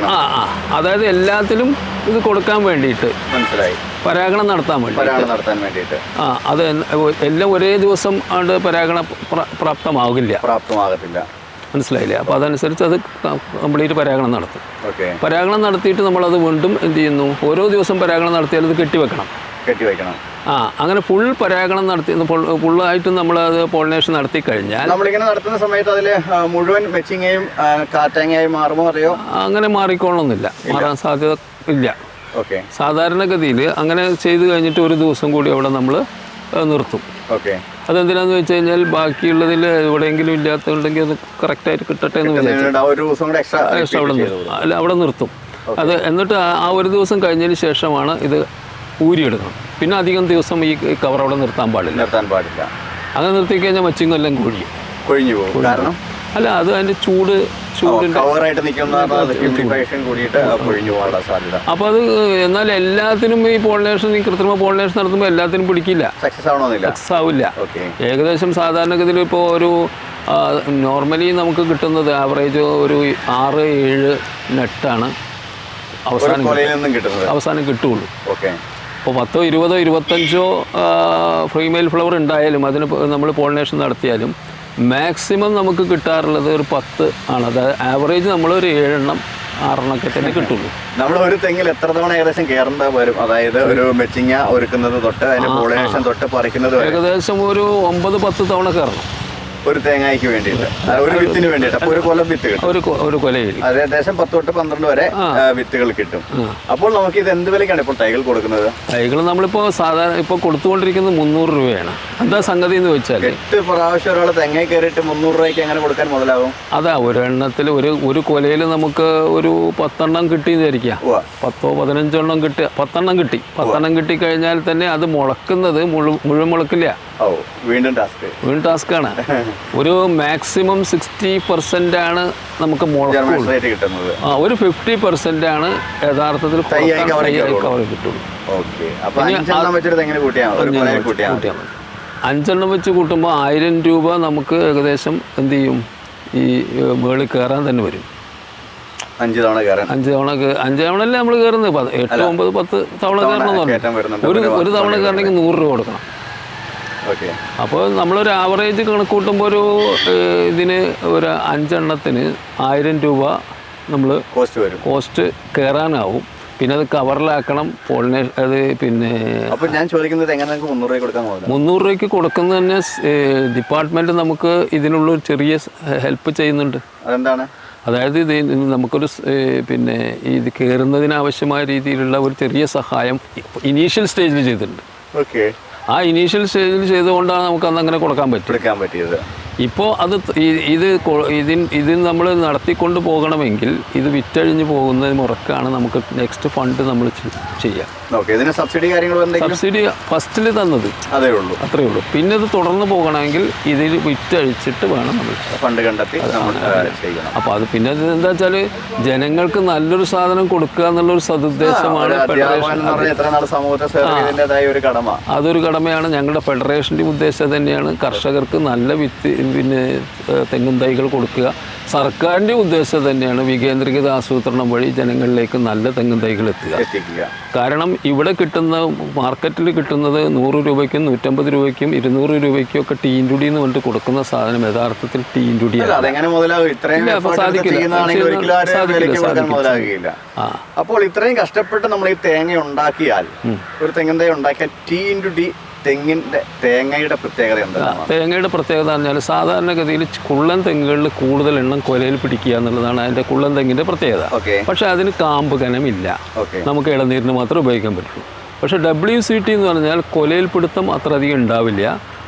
S1: ആ ആ. അതായത് എല്ലാത്തിലും ഇത് കൊടുക്കാൻ വേണ്ടിയിട്ട്
S2: മനസ്സിലായി.
S1: പരാഗണം നടത്താൻ വേണ്ടി
S2: പരാഗണം നടത്താൻ വേണ്ടിയിട്ട്.
S1: ആ അത് എല്ലാം ഒരേ ദിവസം ആണ്ട് പരാഗണ പ്ര- പ്രാപ്തമാകില്ല.
S2: പ്രാപ്തമാകത്തില്ല.
S1: മനസ്സിലായില്ലേ? അപ്പോൾ അതനുസരിച്ച് അത് കംപ്ലീറ്റ് പരാഗണം നടത്തും. പരാഗണം നടത്തിയിട്ട് നമ്മളത് വീണ്ടും എന്ത് ചെയ്യുന്നു? ഓരോ ദിവസം പരാഗണം നടത്തിയാൽ അത് കെട്ടിവെക്കണം.
S2: കെട്ടിവെക്കണം.
S1: ആ അങ്ങനെ ഫുൾ പരാഗണം നടത്തി നമ്മൾ അത് പോളിനേഷൻ നടത്തി കഴിഞ്ഞാൽ
S2: നമ്മളിങ്ങനെ നടത്തുന്ന സമയത്ത് അതിൽ മുഴുവൻ മെച്ചിങ്ങയും കാറ്റാങ്ങയായി മാറുമോ അറിയോ?
S1: അങ്ങനെ മാറിക്കോളണമെന്നില്ല മാറാൻ സാധ്യത ഇല്ല.
S2: ഓക്കെ.
S1: സാധാരണഗതിയിൽ അങ്ങനെ ചെയ്തു കഴിഞ്ഞിട്ട് ഒരു ദിവസം കൂടി അവിടെ നമ്മൾ നിർത്തും.
S2: ഓക്കെ.
S1: അതെന്തിനാന്ന് വെച്ച് കഴിഞ്ഞാൽ ബാക്കിയുള്ളതിൽ എവിടെയെങ്കിലും ഇല്ലാത്തതുണ്ടെങ്കിൽ അത് കറക്റ്റായിട്ട് കിട്ടട്ടെ എന്ന് വിചാരിച്ചു. അവിടെ നിർത്തും. അല്ല അവിടെ നിർത്തും. അത് എന്നിട്ട് ആ ഒരു ദിവസം കഴിഞ്ഞതിന് ശേഷമാണ് ഇത് ഊരിയെടുക്കണം. പിന്നെ അധികം ദിവസം ഈ കവർ അവിടെ നിർത്താൻ പാടില്ല.
S2: നിർത്താൻ പാടില്ല.
S1: അങ്ങനെ നിർത്തി കഴിഞ്ഞാൽ മച്ചിങ്ങെല്ലാം കൊഴിയും.
S2: കൊഴിഞ്ഞു പോകും. കാരണം?
S1: അല്ല അത് അതിന്റെ ചൂട് ചൂടിന്റെ
S2: കവറായിട്ട് നിൽക്കുന്ന സാധ്യത.
S1: അപ്പോൾ അത് എന്നാൽ എല്ലാത്തിനും ഈ പോളിനേഷൻ ഈ കൃത്രിമ പോളിനേഷൻ നടത്തുമ്പോൾ എല്ലാത്തിനും പിടിക്കില്ല.
S2: സക്സസ് ആവണമെന്നില്ല.
S1: സക്സസ് ആവില്ല. ഏകദേശം സാധാരണഗതിയിൽ ഇപ്പോൾ ഒരു നോർമലി നമുക്ക് കിട്ടുന്നത് ആവറേജ് ഒരു ആറ് ഏഴ് നെട്ടാണ് അവസാനം അവസാനം കിട്ടുള്ളൂ
S2: ഓക്കെ
S1: അപ്പോൾ പത്തോ ഇരുപതോ ഇരുപത്തഞ്ചോ ഫീമെയിൽ ഫ്ലവർ ഉണ്ടായാലും അതിന് നമ്മൾ പോളിനേഷൻ നടത്തിയാലും മാക്സിമം നമുക്ക് കിട്ടാറുള്ളത് ഒരു പത്ത് ആണ്. അതായത് ആവറേജ് നമ്മളൊരു ഏഴെണ്ണം ആറെണ്ണൊക്കെ തന്നെ കിട്ടുള്ളൂ.
S2: നമ്മൾ ഒരു തെങ്ങിൽ എത്ര തവണ ഏകദേശം കയറേണ്ട വരും? അതായത് ഒരു മെച്ചിങ്ങ ഒരുക്കുന്നത് തൊട്ട് അതിന്റെ പോളിനേഷൻ തൊട്ട് പറിക്കുന്നത്
S1: ഏകദേശം ഒരു ഒമ്പത് പത്ത് തവണ കയറണം
S2: ഒരു തേങ്ങയ്ക്ക് വേണ്ടിയിട്ട്. ഒരു വിത്തിന് വേണ്ടിയിട്ട്. അപ്പൊ ഒരു കൊല്ലം വിത്ത് കിട്ടും.
S1: ഒരു കൊ- ഒരു കൊലയിൽ
S2: അത് ഏകദേശം പത്ത് തൊട്ട് പന്ത്രണ്ട് വരെ ആ, വിത്തുകൾ കിട്ടും. അപ്പോൾ നമുക്ക് ഇത് എന്ത് വിലക്കാണ് ഇപ്പോൾ തൈകൾ കൊടുക്കുന്നത്?
S1: തൈകൾ നമ്മളിപ്പോൾ സാധാരണ ഇപ്പോൾ കൊടുത്തുകൊണ്ടിരിക്കുന്നത് മുന്നൂറ് രൂപയാണ്. എന്താ സംഗതി എന്ന് വെച്ചാൽ
S2: എട്ട് പ്രാവശ്യം ഒരാൾ തെങ്ങ കയറിയിട്ട് മുന്നൂറ് രൂപയ്ക്ക് എങ്ങനെ കൊടുക്കാൻ മുതലാവും.
S1: അതാ ഒരെണ്ണത്തിൽ ഒരു ഒരു കൊലയിൽ നമുക്ക് ഒരു പത്തെണ്ണം കിട്ടി എന്ന് വിചാരിക്കുക
S2: ഉവ്വ.
S1: പത്തോ പതിനഞ്ചെണ്ണം കിട്ടി പത്തെണ്ണം കിട്ടി. പത്തെണ്ണം കിട്ടി കഴിഞ്ഞാൽ തന്നെ അത് മുളക്കുന്നത് മുഴു മുഴുവൻ മുളക്കില്ല
S2: വീണ്ടും ടാസ്ക്.
S1: വീണ്ടും ടാസ്ക്കാണ് [laughs] ഒരു മാക്സിമം സിക്സ്റ്റി പെർസെന്റ് ആണ് നമുക്ക്
S2: കിട്ടുന്നത്.
S1: ആ ഒരു ഫിഫ്റ്റി പെർസെന്റ് ആണ് യഥാർത്ഥത്തിൽ
S2: കയറുള്ളൂ.
S1: കിട്ടുള്ളൂ.
S2: അഞ്ചെണ്ണം
S1: വെച്ച് കൂട്ടുമ്പോൾ ആയിരം രൂപ നമുക്ക് ഏകദേശം എന്ത് ചെയ്യും? ഈ മേളിൽ കയറാൻ തന്നെ വരും.
S2: അഞ്ച് തവണ കയറാൻ
S1: അഞ്ച് തവണ അഞ്ച് തവണ അല്ലേ നമ്മൾ കയറുന്നത് എട്ട് ഒമ്പത് പത്ത് തവണ കയറണം. ഒരു
S2: ഒരു
S1: തവണ
S2: കയറണെങ്കിൽ
S1: കയറണമെങ്കിൽ നൂറ് രൂപ കൊടുക്കണം. അപ്പോൾ നമ്മളൊരു ആവറേജ് കണക്ക് കൂട്ടുമ്പോൾ ഒരു ഇതിന് ഒരു അഞ്ചെണ്ണത്തിന് ആയിരം രൂപ നമ്മൾ
S2: കോസ്റ്റ് വരും.
S1: കോസ്റ്റ് കയറാനാവും പിന്നെ അത് കവറിലാക്കണം പോളിനേ അത് പിന്നെ
S2: അപ്പോൾ ഞാൻ ചോദിക്കുന്നത് എങ്ങനെ നമുക്ക് മുന്നൂറ് രൂപ കൊടുക്കാൻ പോകുന്നത്
S1: മുന്നൂറ് രൂപയ്ക്ക് കൊടുക്കുന്നത് തന്നെ ഡിപ്പാർട്ട്മെന്റ് നമുക്ക് ഇതിനുള്ള ചെറിയ ഹെൽപ്പ് ചെയ്യുന്നുണ്ട്.
S2: അതെന്താണ്?
S1: അതായത് ഇത് നമുക്കൊരു പിന്നെ ഇത് കയറുന്നതിനാവശ്യമായ രീതിയിലുള്ള ഒരു ചെറിയ സഹായം ഇനീഷ്യൽ സ്റ്റേജിൽ ചെയ്തിട്ടുണ്ട്.
S2: ഓക്കെ
S1: ആ ഇനീഷ്യൽ സ്റ്റേജിൽ ചെയ്തുകൊണ്ടാണ് നമുക്ക് അന്ന് അങ്ങനെ കൊടുക്കാൻ പറ്റും
S2: കൊടുക്കാൻ പറ്റിയത്.
S1: ഇപ്പോൾ അത് ഇത് ഇതിൽ ഇതിൻ ഇത് നമ്മൾ നടത്തിക്കൊണ്ട് പോകണമെങ്കിൽ ഇത് വിറ്റഴിഞ്ഞ് പോകുന്നതിന് മുറക്കാണ് നമുക്ക് നെക്സ്റ്റ് ഫണ്ട് നമ്മൾ ചെയ്യാം.
S2: ഇതിന് സബ്സിഡി കാര്യങ്ങൾ
S1: സബ്സിഡി ഫസ്റ്റിൽ തന്നത്.
S2: അതേ ഉള്ളൂ.
S1: അത്രേ ഉള്ളൂ. പിന്നെ ഇത് തുടർന്ന് പോകണമെങ്കിൽ ഇതിൽ വിറ്റഴിച്ചിട്ട് വേണം നമ്മൾ
S2: ഫണ്ട് കണ്ടെത്തി
S1: അപ്പോൾ അത് പിന്നെ എന്താ വെച്ചാൽ ജനങ്ങൾക്ക് നല്ലൊരു സാധനം കൊടുക്കുക എന്നുള്ളൊരു സതുദ്ദേശമാണ് ഫെഡറേഷൻ അതൊരു കടമയാണ്. ഞങ്ങളുടെ ഫെഡറേഷന്റെ ഉദ്ദേശം തന്നെയാണ് കർഷകർക്ക് നല്ല വിത്ത് പിന്നെ തെങ്ങും തൈകൾ കൊടുക്കുക. സർക്കാരിന്റെ ഉദ്ദേശം തന്നെയാണ് വികേന്ദ്രീകൃത ആസൂത്രണം വഴി ജനങ്ങളിലേക്ക് നല്ല തെങ്ങും തൈകൾ എത്തുക കാരണം ഇവിടെ കിട്ടുന്ന മാർക്കറ്റിൽ കിട്ടുന്നത് നൂറ് രൂപയ്ക്കും നൂറ്റമ്പത് രൂപയ്ക്കും ഇരുന്നൂറ് രൂപയ്ക്കും ഒക്കെ ടീന്റുടി എന്ന് പറഞ്ഞിട്ട് കൊടുക്കുന്ന സാധനം യഥാർത്ഥത്തിൽ
S2: എടുത്ത്
S1: സാധിക്കില്ല.
S2: അപ്പോൾ ഇത്രയും കഷ്ടപ്പെട്ട് നമ്മൾ ഈ തേങ്ങ ഉണ്ടാക്കിയാൽ ഒരു തെങ്ങിൻ തൈ ഉണ്ടാക്കിയാൽ ടി തെങ്ങിന്റെ തേങ്ങയുടെ പ്രത്യേകത എന്താണ്?
S1: തേങ്ങയുടെ പ്രത്യേകത എന്ന് പറഞ്ഞാൽ സാധാരണഗതിയിൽ കുള്ളൻ തെങ്ങുകളിൽ കൂടുതൽ എണ്ണം കൊലയിൽ പിടിക്കുക എന്നുള്ളതാണ് അതിന്റെ കുള്ളൻ തെങ്ങിന്റെ പ്രത്യേകത. പക്ഷേ അതിന് കാമ്പ് കനമില്ല. നമുക്ക് ഇളനീരിന് മാത്രമേ ഉപയോഗിക്കാൻ പറ്റുള്ളൂ പക്ഷേ ഡബ്ല്യു സി ടി എന്ന് പറഞ്ഞാൽ കൊലയിൽ പിടുത്തം അത്ര അധികം ഉണ്ടാവില്ല.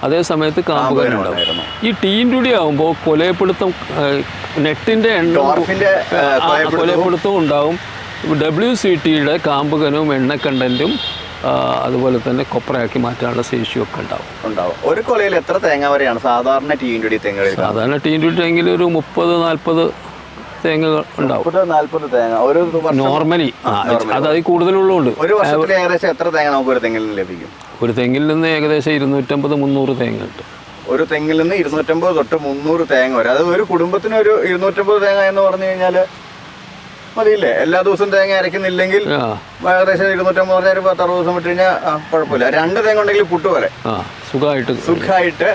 S1: അതേ സമയത്ത് കാമ്പ് കനം ഉണ്ടാവും ഈ ടീൻ ടുടി ആകുമ്പോൾ കൊലയപ്പിടുത്തം നെറ്റിന്റെ എണ്ണം കൊലയപ്പിടുത്തവും ഉണ്ടാവും. ഡബ്ല്യു സി ടിയുടെ കാമ്പ് കനവും എണ്ണ കണ്ടന്റും അതുപോലെ തന്നെ കൊപ്രയാക്കി മാറ്റാനുള്ള ശേഷിയൊക്കെ ഉണ്ടാവും.
S2: ഉണ്ടാവും. ഒരു കൊലയിൽ എത്ര തേങ്ങ വരെയാണ് സാധാരണ ടീൻ ഇന്റു തേങ്ങ
S1: സാധാരണ ടീൻ ടുടി തേങ്ങയിൽ ഒരു മുപ്പത് നാൽപ്പത് തേങ്ങകൾ ഉണ്ടാവും. നോർമലി ആ അത് അതിൽ കൂടുതലുള്ളതുകൊണ്ട്
S2: ഒരു വർഷത്തിൽ ഏകദേശം എത്ര തേങ്ങ നമുക്ക് ഒരു തെങ്ങിൽ ലഭിക്കും?
S1: ഒരു തെങ്ങിൽ നിന്ന് ഏകദേശം ഇരുന്നൂറ്റമ്പത് മുന്നൂറ് തേങ്ങ ഉണ്ട്.
S2: ഒരു തെങ്ങിൽ നിന്ന് ഇരുന്നൂറ്റമ്പത് തൊട്ട് മുന്നൂറ് തേങ്ങ വരെ. അത് ഒരു കുടുംബത്തിന് ഒരു ഇരുന്നൂറ്റമ്പത് തേങ്ങ എന്ന് പറഞ്ഞു കഴിഞ്ഞാൽ മതിയില്ലേ? എല്ലാ ദിവസവും തേങ്ങ അരയ്ക്കുന്നില്ലെങ്കിൽ ഏകദേശം ഇരുന്നൂറ്റമ്പത് പറഞ്ഞാൽ ഒരു പത്ത് അറുപത് ദിവസം വിട്ട് കഴിഞ്ഞാൽ കുഴപ്പമില്ല. രണ്ട് തേങ്ങ ഉണ്ടെങ്കിൽ പുട്ട് പോലെ.
S1: സുഖമായിട്ട്
S2: സുഖമായിട്ട്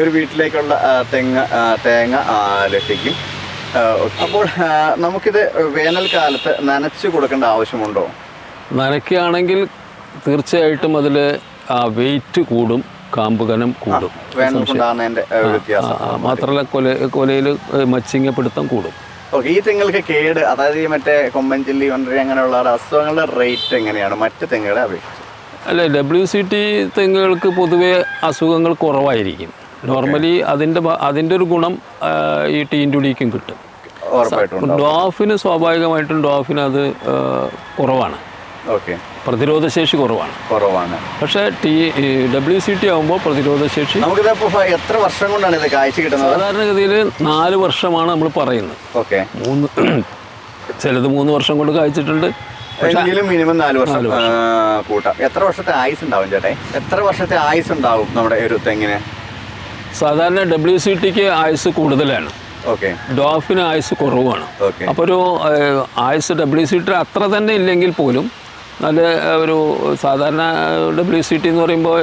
S2: ഒരു വീട്ടിലേക്കുള്ള തെങ്ങ തേങ്ങ ലഭിക്കും. അപ്പോൾ നമുക്കിത് വേനൽക്കാലത്ത് നനച്ചു കൊടുക്കേണ്ട ആവശ്യമുണ്ടോ?
S1: നനയ്ക്കുകയാണെങ്കിൽ തീർച്ചയായിട്ടും അതിൽ ആ വെയിറ്റ് കൂടും കാമ്പ് കനം കൂടും. മാത്രമല്ല കൊല കൊലയിൽ മച്ചിങ്ങപ്പിടുത്തം കൂടും.
S2: ഓക്കെ ഈ തെങ്ങൾക്ക് കേട് അതായത് ഈ മറ്റേ കൊമ്പൻ ചില്ലി വണ്ടരി അങ്ങനെയുള്ള അസുഖങ്ങളുടെ റേറ്റ് എങ്ങനെയാണ്? മറ്റ് തെങ്ങുകളെ അപേക്ഷിച്ച്.
S1: അല്ല ഡബ്ല്യു സി ടി തെങ്ങുകൾക്ക് പൊതുവേ അസുഖങ്ങൾ കുറവായിരിക്കും. നോർമലി അതിന്റെ അതിന്റെ ഒരു ഗുണം ഈ ടീന്റുടിക്കും കിട്ടും. ഡോഫിന് സ്വാഭാവികമായിട്ടും ഡോഫിന് അത് കുറവാണ്.
S2: ഓക്കെ.
S1: പ്രതിരോധശേഷി കുറവാണ്.
S2: കുറവാണ്.
S1: പക്ഷേ ടി ഡബ്ല്യു സി ടി ആകുമ്പോൾ പ്രതിരോധശേഷി
S2: നമുക്കിതിപ്പോ എത്ര വർഷം കൊണ്ടാണ് ഇത് കാഴ്ച കിട്ടുന്നത്?
S1: സാധാരണഗതിയിൽ നാല് വർഷമാണ് നമ്മൾ പറയുന്നത്.
S2: ഓക്കെ.
S1: മൂന്ന് ചിലത് മൂന്ന് വർഷം കൊണ്ട് കാഴ്ചിട്ടുണ്ട്.
S2: എങ്കിലും മിനിമം നാല് വർഷം. കൂട്ടാം. എത്ര വർഷത്തെ ആയുസ് ഉണ്ടാവും ചേട്ടേ? എത്ര വർഷത്തെ ആയുസ് ഉണ്ടാവും നമ്മുടെ ഒരു തെങ്ങിന്?
S1: സാധാരണ ഡബ്ല്യു സി ടിക്ക് ആയുസ് കൂടുതലാണ്. ഡോഫിന് ആയുസ് കുറവാണ്. അപ്പോൾ ഒരു ആയുസ് ഡബ്ല്യു സി ടി അത്ര തന്നെ ഇല്ലെങ്കിൽ പോലും നല്ല ഒരു സാധാരണ ഡബ്ല്യു സി ടി എന്ന് പറയുമ്പോൾ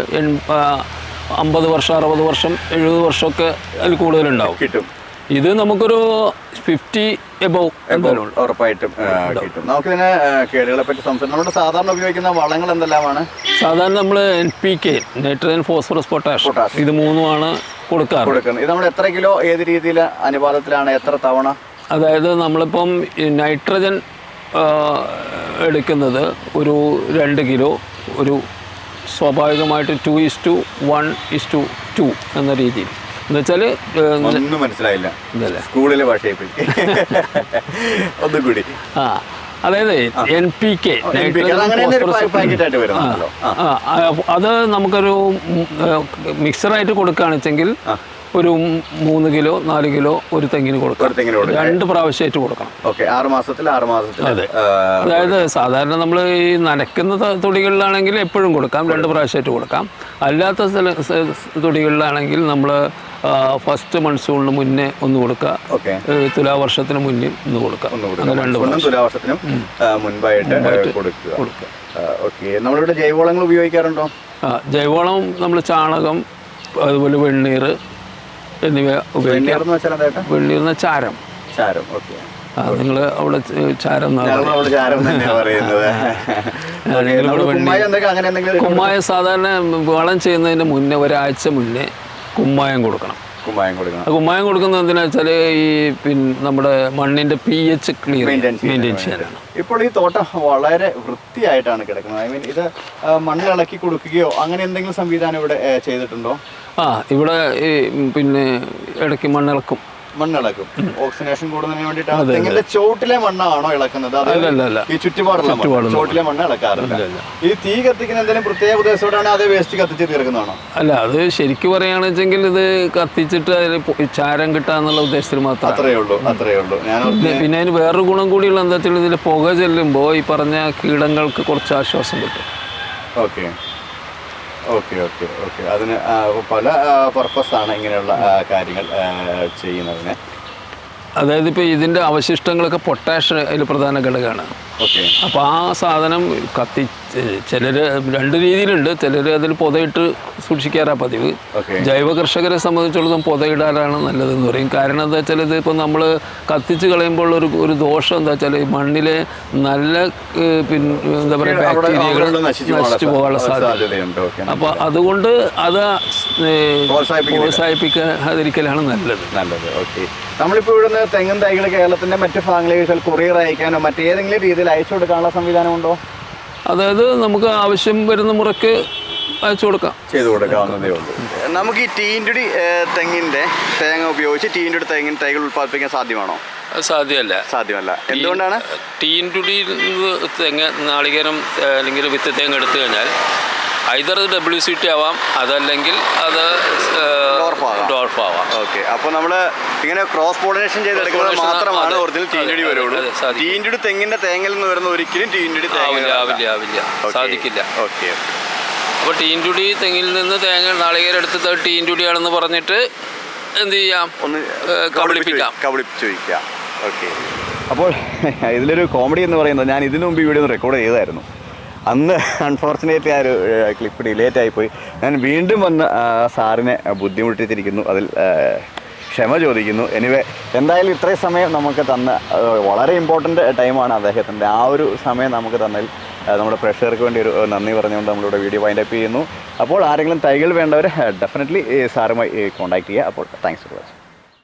S1: അമ്പത് വർഷം അറുപത് വർഷം എഴുപത് വർഷമൊക്കെ അതിൽ കൂടുതലുണ്ടാവും.
S2: കിട്ടും.
S1: ഇത് നമുക്കൊരു ഫിഫ്റ്റി എബവ്.
S2: ഉറപ്പായിട്ടും ആ, കിട്ടും. നമുക്കിതിന് കേടുകളെ പറ്റി സംസാരിക്കാം. നമ്മുടെ സാധാരണ ഉപയോഗിക്കുന്ന വളങ്ങൾ എന്തെല്ലാമാണ്?
S1: സാധാരണ നമ്മൾ N P K nitrogen phosphorus potash ഇത് മൂന്നുമാണ് കൊടുക്കാറ്.
S2: കൊടുക്കുന്നത്. ഇത് നമ്മൾ എത്ര കിലോ ഏത് രീതിയിൽ അനുപാതത്തിലാണ് എത്ര തവണ?
S1: അതായത് നമ്മളിപ്പം നൈട്രജൻ എടുക്കുന്നത് ഒരു രണ്ട് കിലോ ഒരു സ്വാഭാവികമായിട്ട് two is to one is to two എന്ന രീതിയിൽ. എന്നുവെച്ചാൽ
S2: ഒന്നും മനസ്സിലായില്ല. സ്കൂളിലെ ഒന്നും കൂടി
S1: ആ അതായത് എൻ പി കെ
S2: അത്
S1: നമുക്കൊരു മിക്സറായിട്ട് കൊടുക്കുകയാണെച്ചെങ്കിൽ ഒരു മൂന്ന് കിലോ നാല് കിലോ ഒരു തെങ്ങിന് കൊടുക്കാം. രണ്ട് പ്രാവശ്യമായിട്ട് കൊടുക്കണം.
S2: ഓക്കെ ആറ് മാസത്തിൽ ആറ് മാസത്തിൽ.
S1: അതെ. അതായത് സാധാരണ നമ്മൾ ഈ നനയ്ക്കുന്ന തുടികളിലാണെങ്കിൽ എപ്പോഴും കൊടുക്കാം. രണ്ട് പ്രാവശ്യമായിട്ട് കൊടുക്കാം. അല്ലാത്ത സ്ഥല തുടികളിലാണെങ്കിൽ നമ്മൾ ഫസ്റ്റ് മൺസൂണിന് മുന്നേ ഒന്ന് കൊടുക്കുക. തുലാവർഷത്തിന് മുന്നിൽ ഒന്ന് കൊടുക്കുക. രണ്ട്
S2: തുലാവർഷത്തിനും മുൻപായിട്ട് കൊടുക്കുക. ഓക്കെ. നമ്മളിവിടെ ജൈവവളങ്ങൾ ഉപയോഗിക്കാറുണ്ടോ?
S1: ജൈവവളം നമ്മൾ ചാണകം അതുപോലെ വെണ്ണീർ എന്നിവ ഉപയോഗിക്കാം. വെണ്ണീർ എന്ന ചാരം.
S2: ചാരം ഓക്കെ.
S1: നിങ്ങൾ അവിടെ ചാരം
S2: കുമ്മായം
S1: സാധാരണ വളം ചെയ്യുന്നതിന് മുന്നേ ഒരാഴ്ച മുന്നേ കുമ്മായം കൊടുക്കണം.
S2: കുമ്മായം കൊടുക്കണം.
S1: ആ കുമ്മായം കൊടുക്കുന്നത് എന്തിനാ വെച്ചാൽ ഈ പിന്നെ നമ്മുടെ മണ്ണിന്റെ പി എച്ച് ക്ലിയർ മെയിന്റെയിൻ ചെയ്യാനാണ്
S2: ഇപ്പോൾ ഈ തോട്ടം വളരെ വൃത്തിയായിട്ടാണ് കിടക്കുന്നത്. ഐ മീൻ ഇത് മണ്ണ് ഇളക്കി കൊടുക്കുകയോ അങ്ങനെ എന്തെങ്കിലും സംവിധാനം ഇവിടെ ചെയ്തിട്ടുണ്ടോ?
S1: ആ ഇവിടെ ഈ പിന്നെ ഇടയ്ക്ക് മണ്ണിളക്കും.
S2: മണ്ണിളക്കും. ഓക്സിനേഷൻ കൂടുന്നതിന് വേണ്ടിയിട്ടാണ് തെങ്ങിന്റെ ചോട്ടിലെ മണ്ണാണോ ഇളക്കുന്നത്. ഈ ചുറ്റുപാടുള്ള മണ്ണ്. ചോട്ടിലെ മണ്ണ്. ഇളക്കാറില്ല. ഈ തീ കത്തിക്കുന്ന എന്തെങ്കിലും പ്രത്യേക ഉദ്ദേശത്തോടാണ് അത് വേസ്റ്റ് കത്തിച്ച് തീർക്കുന്നതാണോ?
S1: അല്ല അത് ശരിക്കും പറയുകയാണെന്നുവെച്ചെങ്കിൽ ഇത് കത്തിച്ചിട്ട് അതിൽ ചാരം കിട്ടാന്നുള്ള ഉദ്ദേശത്തിൽ മാത്രം
S2: അത്രയേ ഉള്ളൂ അത്രയേ ഉള്ളൂ. ഞാൻ
S1: പിന്നെ പിന്നെ അതിന് വേറൊരു ഗുണം കൂടിയുള്ള എന്താ വെച്ചാൽ ഇതിൽ പുക ചെല്ലുമ്പോൾ ഈ പറഞ്ഞ കീടങ്ങൾക്ക് കുറച്ച് ആശ്വാസം കിട്ടും.
S2: ഓക്കെ. Okay okay okay. അതിന് പല പർപ്പസാണ് ഇങ്ങനെയുള്ള കാര്യങ്ങൾ ചെയ്യുന്നതിന്.
S1: അതായത് ഇപ്പോൾ ഇതിന്റെ അവശിഷ്ടങ്ങളൊക്കെ പൊട്ടാഷ് അതിൽ പ്രധാന ഘടകമാണ്.
S2: ഓക്കെ.
S1: അപ്പോൾ ആ സാധനം കത്തി ചിലർ രണ്ട് രീതിയിലുണ്ട്. ചിലർ അതിൽ പുതയിട്ട് സൂക്ഷിക്കാറാണ് പതിവ്. ജൈവ കർഷകരെ സംബന്ധിച്ചിടത്തോളം പുതയിടാനാണ് നല്ലതെന്ന് പറയും. കാരണം എന്താ വെച്ചാൽ ഇത് ഇപ്പോൾ നമ്മൾ കത്തിച്ച് കളയുമ്പോൾ ഒരു ഒരു ദോഷം എന്താ വെച്ചാൽ ഈ മണ്ണിലെ നല്ല പിന്നെ എന്താ പറയുക ബാക്ടീരിയകൾ
S2: നശിച്ചു
S1: പോകാനുള്ള
S2: സാധ്യതയുണ്ട്.
S1: അപ്പോൾ അതുകൊണ്ട് അത്. പ്രോത്സാഹിപ്പിക്കാതിരിക്കലാണ് നല്ലത്.
S2: നല്ലത്. ഓക്കെ. നമ്മളിപ്പോൾ ഇവിടുന്ന് തെങ്ങും തൈകൾ കേരളത്തിന്റെ മറ്റു ഭാഗങ്ങളിലേക്ക് കൊറിയർ അയക്കാനോ മറ്റേതെങ്കിലും രീതിയിൽ അയച്ചു കൊടുക്കാനുള്ള സംവിധാനമുണ്ടോ?
S1: അതായത് നമുക്ക് ആവശ്യം വരുന്ന മുറയ്ക്ക് അയച്ചു കൊടുക്കാം.
S2: ചെയ്തു കൊടുക്കാവുന്നതേ ഉള്ളൂ. നമുക്ക് ഈ ടീന്റുടി തെങ്ങിന്റെ തേങ്ങ ഉപയോഗിച്ച് ടീന്റുടി തെങ്ങിൻ തൈകൾ ഉൽപ്പാദിപ്പിക്കാൻ സാധ്യമാണോ?
S1: സാധ്യമല്ല.
S2: സാധ്യമല്ല. എന്തുകൊണ്ടാണ്?
S1: ടീന്റുടി തെങ്ങ് നാളികേരം അല്ലെങ്കിൽ വിത്ത് തേങ്ങ എടുത്തു കഴിഞ്ഞാൽ ഐതർ ഡബ്ല്യു സി ടി ആവാം അതല്ലെങ്കിൽ അത്
S2: Dwarf ആകാം.
S1: ഡോർഫ് ആവാം
S2: ഓക്കെ അപ്പോൾ നമ്മൾ ഇങ്ങനെ ക്രോസ് പോളിനേഷൻ ചെയ്തെടുക്കുന്നത് മാത്രമാണ് ഒറിജിനൽ ടീന്റുടി
S1: അതെ,
S2: വരുള്ളൂ. ടീന്റുടി തെങ്ങിന്റെ തേങ്ങയിൽ നിന്ന് വരുന്ന ഒരിക്കലും ടീന്റുടി
S1: ആവില്ല ആവില്ല ആവില്ല. സാധിക്കില്ല.
S2: ഓക്കെ
S1: അപ്പോൾ ടീൻ ടുടി തെങ്ങിൽ നിന്ന് തേങ്ങ നാളികേരം എടുത്തത് ടീൻ ടുടിയാണെന്ന് പറഞ്ഞിട്ട് എന്ത് ചെയ്യാം?
S2: ഒന്ന്
S1: കബളിപ്പിക്കാം.
S2: കബളിപ്പിച്ച് വയ്ക്കാം ഓക്കെ അപ്പോൾ [laughs] ഇതിലൊരു കോമഡി എന്ന് പറയുന്നത് ഞാൻ ഇതിനു മുമ്പ് ഈ വീഡിയോ റെക്കോർഡ് ചെയ്തായിരുന്നു. അന്ന് അൺഫോർച്ചുനേറ്റ്ലി ആ ഒരു ക്ലിപ്പ് ഡിലേറ്റ് ആയിപ്പോയി. ഞാൻ വീണ്ടും വന്ന് സാറിനെ ബുദ്ധിമുട്ടിച്ചിരിക്കുന്നു. അതിൽ ക്ഷമ ചോദിക്കുന്നു. എനിവേ എന്തായാലും ഇത്രയും സമയം നമുക്ക് തന്ന വളരെ ഇമ്പോർട്ടന്റ് ടൈമാണ് അദ്ദേഹത്തിന്റെ. ആ ഒരു സമയം നമുക്ക് തന്നതിൽ നമ്മുടെ പ്രേക്ഷകർക്ക് വേണ്ടി ഒരു നന്ദി പറഞ്ഞുകൊണ്ട് നമ്മളിവിടെ വീഡിയോ വൈൻഡപ്പ് ചെയ്യുന്നു. അപ്പോൾ ആരെങ്കിലും തൈകൾ വേണ്ടവർ ഡെഫിനറ്റ്ലി സാറുമായി കോൺടാക്ട് ചെയ്യുക. അപ്പോൾ താങ്ക്സ് ഫോർ വാച്ചിങ്